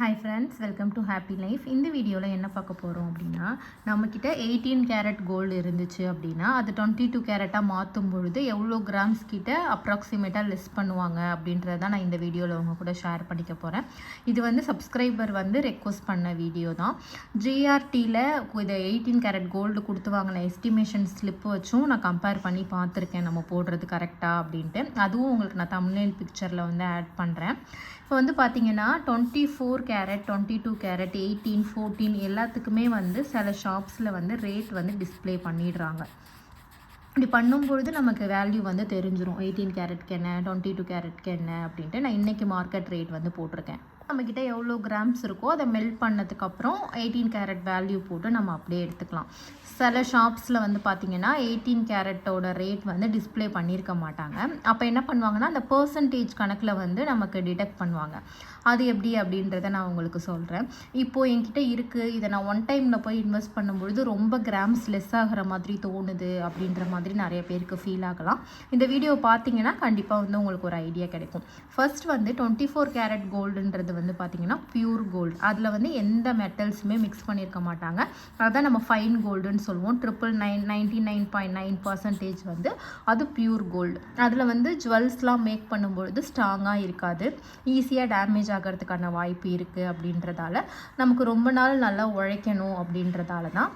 Hi friends welcome to happy life இந்த வீடியோவில் என்ன பார்க்க போகிறோம் அப்படின்னா நம்மக்கிட்ட எயிட்டீன் கேரட் கோல்டு இருந்துச்சு அப்படின்னா அது டுவெண்ட்டி டூ கேரட்டாக மாற்றும் பொழுது எவ்வளோ கிராம்ஸ் கிட்ட அப்ராக்சிமேட்டாக லெஸ் பண்ணுவாங்க அப்படின்றத தான் நான் இந்த வீடியோவில் அவங்க கூட ஷேர் பண்ணிக்க போகிறேன் இது வந்து சப்ஸ்கிரைபர் வந்து ரெக்வஸ்ட் பண்ண வீடியோ தான். ஜிஆர்டியில் இதை எயிட்டீன் கேரட் கோல்டு கொடுத்து வாங்கின எஸ்டிமேஷன் ஸ்லிப் வச்சும் நான் கம்பேர் பண்ணி பார்த்துருக்கேன். நம்ம போடுறது கரெக்டாக அப்படின்ட்டு. அதுவும் உங்களுக்கு நான் தமிழ்நெல் பிக்சரில் வந்து ஆட் பண்ணுறேன் இப்போ வந்து பார்த்தீங்கன்னா twenty four carat twenty two carat eighteen fourteen எல்லாத்துக்குமே வந்து சில ஷாப்ஸில் வந்து ரேட் வந்து டிஸ்ப்ளே பண்ணிடுறாங்க. இப்படி பண்ணும்பொழுது நமக்கு வேல்யூ வந்து தெரிஞ்சிடும் எயிட்டீன் கேரட்க்கு என்ன டுவெண்ட்டி டூ கேரட்க்கு என்ன அப்படின்ட்டு நான் இன்றைக்கி மார்க்கெட் ரேட் வந்து போட்டிருக்கேன். நம்மக்கிட்ட எவ்வளோ கிராம்ஸ் இருக்கோ அதை மெல்ட் பண்ணதுக்கப்புறம் எயிட்டீன் கேரட் வேல்யூ போட்டு நம்ம அப்படியே எடுத்துக்கலாம். சில ஷாப்ஸில் வந்து பார்த்திங்கன்னா எயிட்டீன் கேரட்டோட ரேட் வந்து டிஸ்ப்ளே பண்ணியிருக்க மாட்டாங்க. அப்போ என்ன பண்ணுவாங்கன்னா அந்த பர்சன்டேஜ் கணக்கில் வந்து நமக்கு டிடெக்ட் பண்ணுவாங்க. அது எப்படி அப்படின்றத நான் உங்களுக்கு சொல்கிறேன் இப்போது என்கிட்ட இருக்குது இதை நான் ஒன் டைமில் போய் இன்வெஸ்ட் பண்ணும்பொழுது ரொம்ப கிராம்ஸ் லெஸ் ஆகிற மாதிரி தோணுது அப்படின்ற மாதிரி நிறைய பேருக்கு ஃபீல் ஆகலாம். இந்த வீடியோ பார்த்தீங்கன்னா கண்டிப்பாக வந்து உங்களுக்கு ஒரு ஐடியா கிடைக்கும். ஃபர்ஸ்ட் வந்து டுவெண்ட்டி ஃபோர் கேரட் கோல்டுன்றது வந்து பார்த்தீங்கன்னா பியூர் கோல்டு அதில் வந்து எந்த மெட்டல்ஸுமே மிக்ஸ் பண்ணியிருக்க மாட்டாங்க. அதான் நம்ம ஃபைன் கோல்டுன்னு சொல்லுவோம். Triple nine ninety nine point nine percentage வந்து அது பியூர் கோல்டு அதில் வந்து ஜுவல்ஸ்லாம் மேக் பண்ணும்பொழுது ஸ்ட்ராங்காக இருக்காது. ஈஸியாக டேமேஜ் ஆகிறதுக்கான வாய்ப்பு இருக்குது அப்படின்றதால நமக்கு ரொம்ப நாள் நல்லா உழைக்கணும் அப்படின்றதால தான்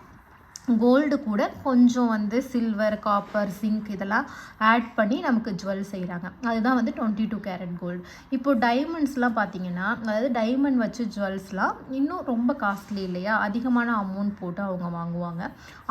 கோல்டு கூட கொஞ்சம் வந்து சில்வர் காப்பர் சிங்க் இதெல்லாம் ஆட் பண்ணி நமக்கு ஜுவல் செய்கிறாங்க அதுதான் வந்து டுவெண்ட்டி டூ கேரட் கோல்டு இப்போது டைமண்ட்ஸ்லாம் பார்த்தீங்கன்னா அதாவது டைமண்ட் வச்சு ஜுவல்ஸ்லாம் இன்னும் ரொம்ப காஸ்ட்லி இல்லையா? அதிகமான அமௌண்ட் போட்டு அவங்க வாங்குவாங்க.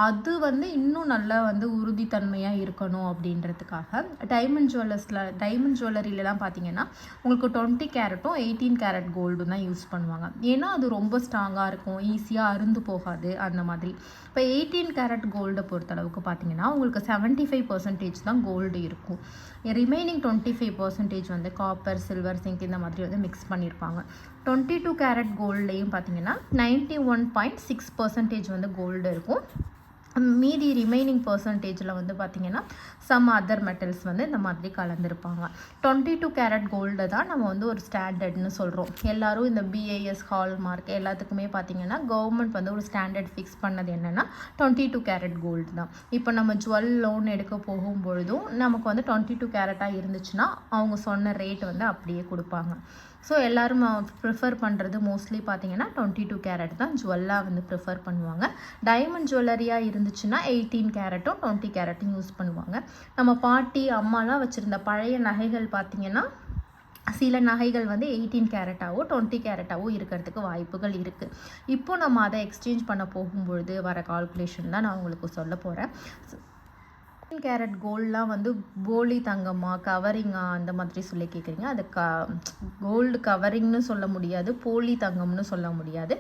அது வந்து இன்னும் நல்லா வந்து உறுதித்தன்மையாக இருக்கணும் அப்படின்றதுக்காக டைமண்ட் ஜுவல்லர்ஸில் டைமண்ட் ஜுவல்லரியிலலாம் பார்த்தீங்கன்னா உங்களுக்கு டுவெண்ட்டி கேரட்டும் எயிட்டீன் கேரட் கோல்டும் தான் யூஸ் பண்ணுவாங்க. ஏன்னா அது ரொம்ப ஸ்ட்ராங்காக இருக்கும் ஈஸியாக அருந்து போகாது அந்த மாதிரி. இப்போ எயிட் எயிட்டீன் கேரட் கோல்டை பொறுத்தளவுக்கு பார்த்தீங்கன்னா உங்களுக்கு செவன்ட்டி ஃபைவ் பர்சன்டேஜ் தான் கோல்டு இருக்கும். ரிமைனிங் டுவெண்ட்டி ஃபைவ் பர்சன்டேஜ் வந்து காப்பர் சில்வர் சிங்க் இந்த மாதிரி வந்து மிக்ஸ் பண்ணியிருப்பாங்க டுவெண்ட்டி டூ கேரட் கோல்ட்லேயும் பார்த்தீங்கன்னா ninety one point six percentage வந்து கோல்டு இருக்கும். மீதி ரிமைனிங் பர்சன்டேஜில் வந்து பார்த்திங்கன்னா சம் அதர் மெட்டல்ஸ் வந்து இந்த மாதிரி கலந்துருப்பாங்க. டுவெண்ட்டி டூ கேரட் கோல்டு தான் நம்ம வந்து ஒரு ஸ்டாண்டர்ட்னு சொல்கிறோம் எல்லோரும் இந்த பிஏஎஸ் ஹால் மார்க் எல்லாத்துக்குமே பார்த்திங்கன்னா கவர்மெண்ட் வந்து ஒரு ஸ்டாண்டர்ட் ஃபிக்ஸ் பண்ணது என்னென்னா டுவெண்ட்டி டூ கேரட் கோல்டு தான். இப்போ நம்ம ஜுவல் லோன் எடுக்க போகும் பொழுதும் நமக்கு வந்து டுவெண்ட்டி டூ கேரட்டாக இருந்துச்சுன்னா அவங்க சொன்ன ரேட் வந்து அப்படியே கொடுப்பாங்க. ஸோ எல்லோரும் ப்ரிஃபர் பண்ணுறது மோஸ்ட்லி பார்த்தீங்கன்னா டுவெண்ட்டி டூ கேரட் தான். ஜுவல்லாக வந்து ப்ரிஃபர் பண்ணுவாங்க. டைமண்ட் ஜுவல்லரியாக இருந்துச்சுன்னா எயிட்டீன் கேரட்டும் டுவெண்ட்டி கேரட்டும் யூஸ் பண்ணுவாங்க. நம்ம பாட்டி அம்மாலாம் வச்சுருந்த பழைய நகைகள் பார்த்திங்கன்னா சில நகைகள் வந்து எயிட்டீன் கேரட்டாவோ டுவெண்ட்டி கேரட்டாவோ இருக்கிறதுக்கு வாய்ப்புகள் இருக்குது இப்போ நம்ம அதை எக்ஸ்சேஞ்ச் பண்ண போகும்பொழுது வர கால்குலேஷன் தான் நான் உங்களுக்கு சொல்ல போகிறேன் கேரட் கோல்டெலாம் வந்து போலி தங்கமா கவரிங்கா அந்த மாதிரி சொல்லி கேட்குறீங்க அது க கோல்டு கவரிங்னு சொல்ல முடியாது போலி தங்கம்னு சொல்ல முடியாது.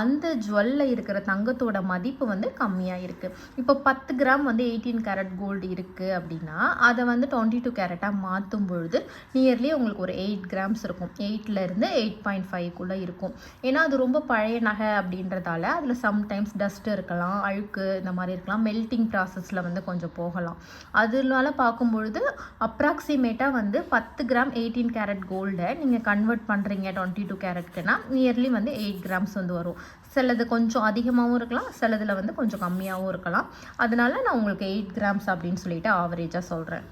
அந்த ஜுவல்லில் இருக்கிற தங்கத்தோட மதிப்பு வந்து கம்மியாக இருக்குது இப்போ பத்து கிராம் வந்து எயிட்டீன் கேரட் கோல்டு இருக்குது அப்படின்னா அதை வந்து டுவெண்ட்டி டூ கேரட்டாக மாற்றும் பொழுது நியர்லி உங்களுக்கு ஒரு எயிட் கிராம்ஸ் இருக்கும். எயிட்லேருந்து எயிட் பாயிண்ட் ஃபைவ்க்குள்ளே இருக்கும். ஏன்னா அது ரொம்ப பழைய நகை அப்படின்றதால அதில் சம்டைம்ஸ் டஸ்ட் இருக்கலாம் அழுக்கு இந்த மாதிரி இருக்கலாம். மெல்ட்டிங் ப்ராசஸில் வந்து கொஞ்சம் போகலாம். அதனால பார்க்கும்பொழுது அப்ராக்சிமேட்டாக வந்து பத்து கிராம் எயிட்டீன் கேரட் கோல்டை நீங்கள் கன்வெர்ட் பண்ணுறீங்க டுவெண்ட்டி டூ கேரட்க்குனா நியர்லி வந்து எயிட் கிராம்ஸ் வந்து வரும். சிலது கொஞ்சம் அதிகமாகவும் இருக்கலாம் சிலதில் வந்து கொஞ்சம் கம்மியாகவும் இருக்கலாம். அதனால நான் உங்களுக்கு எயிட் கிராம்ஸ் அப்படின்னு சொல்லிட்டு ஆவரேஜாக சொல்கிறேன்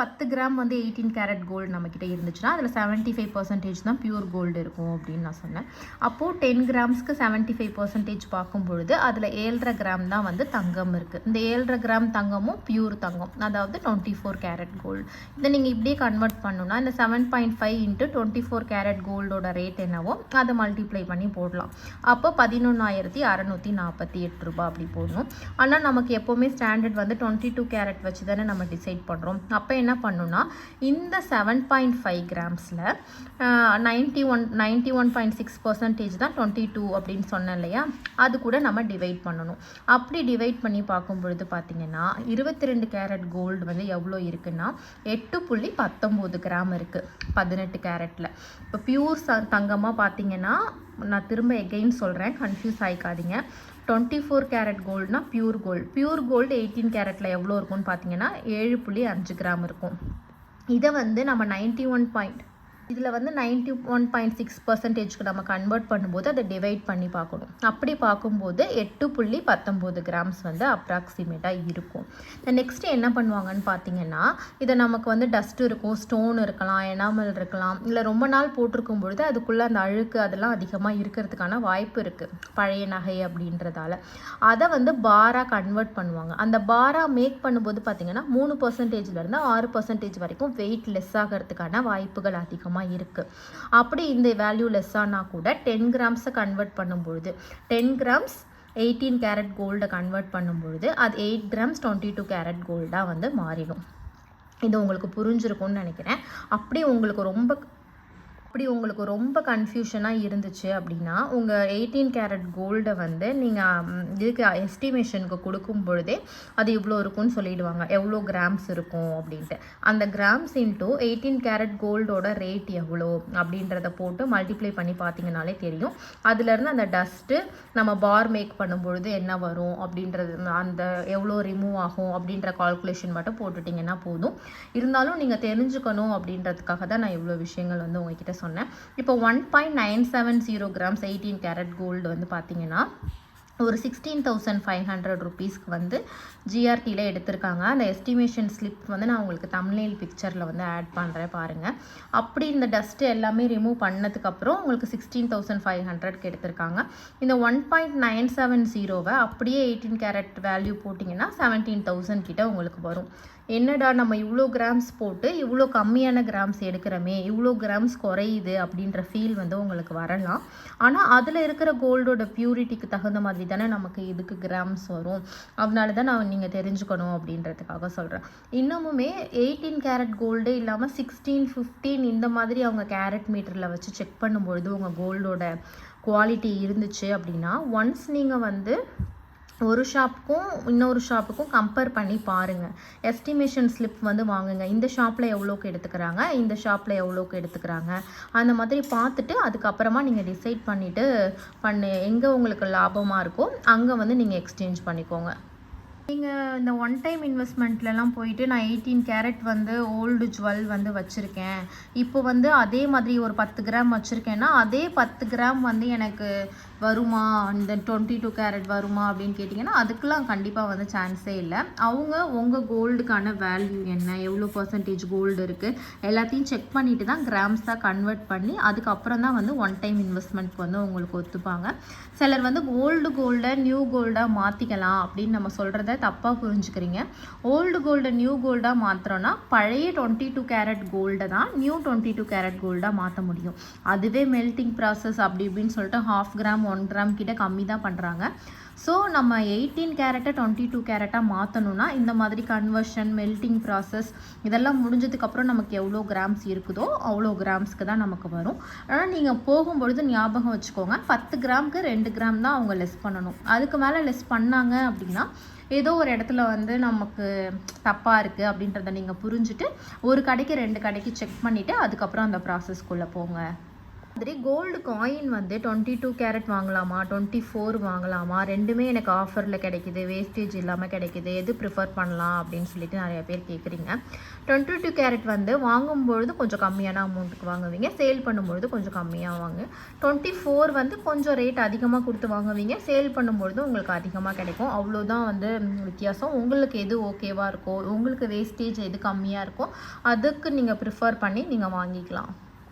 பத்து கிராம் வந்து எயிட்டீன் கேரட் கோல்டு நம்மக்கிட்ட இருந்துச்சுன்னா அதில் செவன்ட்டி ஃபைவ் பர்சன்டேஜ் தான் பியூர் கோல்டு இருக்கும் அப்படின்னு நான் சொன்னேன். அப்போது டென் கிராம்ஸ்க்கு செவன்ட்டி ஃபைவ் பர்சன்டேஜ் பார்க்கும்பொழுது அதில் ஏழரை கிராம் தான் வந்து தங்கம் இருக்குது இந்த ஏழரை கிராம் தங்கமும் பியூர் தங்கம் அதாவது டுவெண்ட்டி ஃபோர் கேரட் கோல்டு இதை நீங்கள் இப்படியே கன்வெர்ட் பண்ணணும்னா இந்த seven point five into twenty four carat கோல்டோட rate என்னவோ அதை மல்டிப்ளை பண்ணி போடலாம். அப்போ பதினொன்றாயிரத்தி அறநூற்றி நாற்பத்தி எட்டு ரூபா அப்படி போடணும். ஆனால் நமக்கு எப்போவுமே ஸ்டாண்டர்ட் வந்து டுவெண்ட்டி டூ கேரட் வச்சு தானே நம்ம டிசைட் பண்ணுறோம் அப்போ என்ன என்ன பண்ணுன்னா இந்த seven point five கிராம்ஸில் ninety one ninety one point six percentage தான் டுவெண்ட்டி டூ அப்படின்னு சொன்னேன் இல்லையா? அது கூட நம்ம டிவைட் பண்ணணும். அப்படி டிவைட் பண்ணி பார்க்கும் பொழுது பார்த்தீங்கன்னா இருபத்தி ரெண்டு கேரட் கோல்டு வந்து எவ்வளோ இருக்குன்னா எட்டு புள்ளி பத்தொம்போது கிராம் இருக்குது பதினெட்டு கேரட்டில் இப்போ பியூர் ச தங்கமாக பார்த்தீங்கன்னா நான் திரும்ப எகெயின் சொல்கிறேன் கன்ஃபியூஸ் ஆகிக்காதீங்க twenty four carat கோல்டுனா pure gold pure gold eighteen கேரட்டில் எவ்வளோ இருக்கும்னு பார்த்தீங்கன்னா ஏழு புள்ளி அஞ்சு கிராம் இருக்கும். இதை வந்து நம்ம நைன்ட்டி ஒன் பாயிண்ட் இதில் வந்து நைன்ட்டி ஒன் பாயிண்ட் சிக்ஸ் பர்சன்டேஜ்க்கு நம்ம கன்வெர்ட் பண்ணும்போது அதை டிவைட் பண்ணி பார்க்கணும். அப்படி பார்க்கும்போது எட்டு புள்ளி பத்தொம்போது கிராம்ஸ் வந்து அப்ராக்சிமேட்டாக இருக்கும். நெக்ஸ்ட் என்ன பண்ணுவாங்கன்னு பார்த்தீங்கன்னா இதை நமக்கு வந்து டஸ்ட் இருக்கும் ஸ்டோன் இருக்கலாம் எனாமல் இருக்கலாம். இல்லை ரொம்ப நாள் போட்டிருக்கும் பொழுது அதுக்குள்ளே அந்த அழுக்கு அதெல்லாம் அதிகமாக இருக்கிறதுக்கான வாய்ப்பு இருக்குது பழைய நகை அப்படின்றதால. அதை வந்து பாராக கன்வெர்ட் பண்ணுவாங்க. அந்த பாரா மேக் பண்ணும்போது பார்த்தீங்கன்னா மூணு பர்சன்டேஜ்லேருந்து ஆறு பர்சன்டேஜ் வரைக்கும் வெயிட் லெஸ் ஆகிறதுக்கான வாய்ப்புகள் அதிகமாக இருக்குது அப்படி இந்த வேல்யூ லெஸ் ஆனால் கூட டென் கிராம்ஸை கன்வெர்ட் பண்ணும்பொழுது டென் கிராம்ஸ் எயிட்டீன் கேரட் கோல்டை கன்வெர்ட் பண்ணும்பொழுது அது eight grams twenty two carat கோல்டாக வந்து மாறிடும். இது உங்களுக்கு புரிஞ்சிருக்கும்னு நினைக்கிறேன். அப்படி உங்களுக்கு ரொம்ப அப்படி உங்களுக்கு ரொம்ப கன்ஃபியூஷனாக இருந்துச்சு அப்படின்னா உங்கள் எயிட்டீன் கேரட் கோல்டை வந்து நீங்கள் இதுக்கு எஸ்டிமேஷனுக்கு கொடுக்கும் பொழுதே அது இவ்வளோ இருக்கும்னு சொல்லிடுவாங்க. எவ்வளோ கிராம்ஸ் இருக்கும் அப்படின்ட்டு. அந்த கிராம்ஸ் இன்ட்டு எயிட்டீன் கேரட் கோல்டோட ரேட் எவ்வளோ அப்படின்றத போட்டு மல்டிப்ளை பண்ணி பார்த்தீங்கனாலே தெரியும். அதுலேருந்து அந்த டஸ்ட்டு நம்ம பார் மேக் பண்ணும்பொழுது என்ன வரும் அப்படின்றது அந்த எவ்வளோ ரிமூவ் ஆகும் அப்படின்ற கால்குலேஷன் மட்டும் போட்டுட்டிங்கன்னா போதும். இருந்தாலும் நீங்கள் தெரிஞ்சுக்கணும் அப்படின்றதுக்காக தான் நான் இவ்வளோ விஷயங்கள் வந்து உங்ககிட்ட சொன்னேன். இப்போ one point nine seven zero grams eighteen carat gold வந்து பார்த்தீங்கன்னா ஒரு சிக்ஸ்டீன் தௌசண்ட் ஃபைவ் ஹண்ட்ரட் ருபீஸ்க்கு வந்து ஜிஆர்டியில் எடுத்திருக்காங்க. அந்த எஸ்டிமேஷன் ஸ்லிப் வந்து நான் உங்களுக்கு தமிழ்நெல் பிக்சரில் வந்து ஆட் பண்ணுறேன் பாருங்கள் அப்படி இந்த டஸ்ட்டு எல்லாமே ரிமூவ் பண்ணதுக்கப்புறம் உங்களுக்கு சிக்ஸ்டீன் தௌசண்ட் ஃபைவ் ஹண்ட்ரட்க்கு எடுத்திருக்காங்க. இந்த ஒன் பாயிண்ட் நைன் செவன் ஜீரோவை அப்படியே எயிட்டீன் கேரட் வேல்யூ போட்டிங்கன்னா செவன்டீன் தௌசண்ட் கிட்ட உங்களுக்கு வரும். என்னடா நம்ம இவ்வளோ கிராம்ஸ் போட்டு இவ்வளோ கம்மியான கிராம்ஸ் எடுக்கிறோமே இவ்வளோ கிராம்ஸ் குறையுது அப்படின்ற ஃபீல் வந்து உங்களுக்கு வரலாம். ஆனால் அதில் இருக்கிற கோல்டோட பியூரிட்டிக்கு தகுந்த மாதிரி தானே நமக்கு இதுக்கு கிராம்ஸ் வரும். அதனால தான் நான் நீங்கள் தெரிஞ்சுக்கணும் அப்படின்றதுக்காக சொல்கிறேன் இன்னமுமே எயிட்டீன் கேரட் கோல்டு இல்லாமல் சிக்ஸ்டீன் ஃபிஃப்டீன் இந்த மாதிரி அவங்க கேரட் மீட்டரில் வச்சு செக் பண்ணும்பொழுது உங்கள் கோல்டோட குவாலிட்டி இருந்துச்சு அப்படின்னா ஒன்ஸ் நீங்கள் வந்து ஒரு ஷாப்புக்கும் இன்னொரு ஷாப்புக்கும் கம்பேர் பண்ணி பாருங்கள் எஸ்டிமேஷன் ஸ்லிப் வந்து வாங்குங்க. இந்த ஷாப்பில் எவ்வளோக்கு எடுத்துக்கிறாங்க? இந்த ஷாப்பில் எவ்வளோக்கு எடுத்துக்கிறாங்க? அந்த மாதிரி பார்த்துட்டு அதுக்கப்புறமா நீங்கள் டிசைட் பண்ணிவிட்டு பண்ணு. எங்கே உங்களுக்கு லாபமாக இருக்கோ அங்கே வந்து நீங்கள் எக்ஸ்சேஞ்ச் பண்ணிக்கோங்க. நீங்கள் இந்த ஒன் டைம் இன்வெஸ்ட்மெண்ட்லலாம் போயிட்டு நான் எயிட்டீன் கேரட் வந்து ஓல்டு ஜுவல் வந்து வச்சுருக்கேன். இப்போ வந்து அதே மாதிரி ஒரு பத்து கிராம் வச்சுருக்கேன்னா அதே பத்து கிராம் வந்து எனக்கு வருமா? இந்த டுவெண்ட்டி டூ கேரட் வருமா அப்படின்னு கேட்டிங்கன்னா அதுக்கெலாம் கண்டிப்பாக வந்து சான்ஸே இல்லை. அவங்க உங்கள் கோல்டுக்கான வேல்யூ என்ன? எவ்வளோ பர்சன்டேஜ் கோல்டு இருக்குது எல்லாத்தையும் செக் பண்ணிவிட்டு தான் கிராம்ஸாக கன்வெர்ட் பண்ணி அதுக்கப்புறம் தான் வந்து ஒன் டைம் இன்வெஸ்ட்மெண்ட்க்கு வந்து உங்களுக்கு ஒத்துப்பாங்க. சிலர் வந்து ஓல்டு கோல்டை நியூ கோல்டாக மாற்றிக்கலாம் அப்படின்னு நம்ம சொல்கிறத தப்பாக புரிஞ்சுக்கிறீங்க. ஓல்டு கோல்டை நியூ கோல்டாக மாற்றுறோன்னா பழைய டுவெண்ட்டி டூ கேரட் கோல்டை தான் நியூ டுவெண்ட்டி டூ கேரட் கோல்டாக மாற்ற முடியும். அதுவே மெல்டிங் ப்ராசஸ் அப்படி இப்படின்னு சொல்லிட்டு ஹாஃப் கிராம் ஒன் கிராம் கிட்ட கம்மி தான் பண்ணுறாங்க ஸோ நம்ம எயிட்டீன் கேரட்டை டுவெண்ட்டி டூ கேரட்டாக மாற்றணும்னா இந்த மாதிரி கன்வர்ஷன் மெல்டிங் ப்ராசஸ் இதெல்லாம் முடிஞ்சதுக்கப்புறம் நமக்கு எவ்வளோ கிராம்ஸ் இருக்குதோ அவ்வளோ கிராம்ஸ்க்கு தான் நமக்கு வரும். ஆனால் நீங்கள் போகும்பொழுது ஞாபகம் வச்சுக்கோங்க. பத்து கிராமுக்கு ரெண்டு கிராம் தான் அவங்க லெஸ் பண்ணணும். அதுக்கு மேலே லெஸ் பண்ணாங்க அப்படின்னா ஏதோ ஒரு இடத்துல வந்து நமக்கு தப்பாக இருக்குது அப்படின்றத நீங்கள் புரிஞ்சுட்டு ஒரு கடைக்கு ரெண்டு கடைக்கு செக் பண்ணிவிட்டு அதுக்கப்புறம் அந்த ப்ராசஸ்க்குள்ளே போங்க. மாதிரி கோல்டு காயின் வந்து டுவெண்ட்டி டூ கேரட் வாங்கலாமா? டுவெண்ட்டி ஃபோர் வாங்கலாமா? ரெண்டுமே எனக்கு ஆஃபரில் கிடைக்குது. வேஸ்டேஜ் இல்லாமல் கிடைக்குது. எது ப்ரிஃபர் பண்ணலாம் அப்படின்னு சொல்லிட்டு நிறைய பேர் கேட்குறீங்க டுவெண்ட்டி டூ கேரட் வந்து வாங்கும்பொழுது கொஞ்சம் கம்மியான அமௌண்ட்டுக்கு வாங்குவீங்க. சேல் பண்ணும்பொழுது கொஞ்சம் கம்மியாக வாங்க. டுவெண்ட்டி ஃபோர் வந்து கொஞ்சம் ரேட் அதிகமாக கொடுத்து வாங்குவீங்க. சேல் பண்ணும்பொழுது உங்களுக்கு அதிகமாக கிடைக்கும். அவ்வளோதான் வந்து வித்தியாசம். உங்களுக்கு எது ஓகேவாக இருக்கோ உங்களுக்கு வேஸ்டேஜ் எது கம்மியாக இருக்கோ அதுக்கு நீங்கள் ப்ரிஃபர் பண்ணி நீங்கள் வாங்கிக்கலாம்.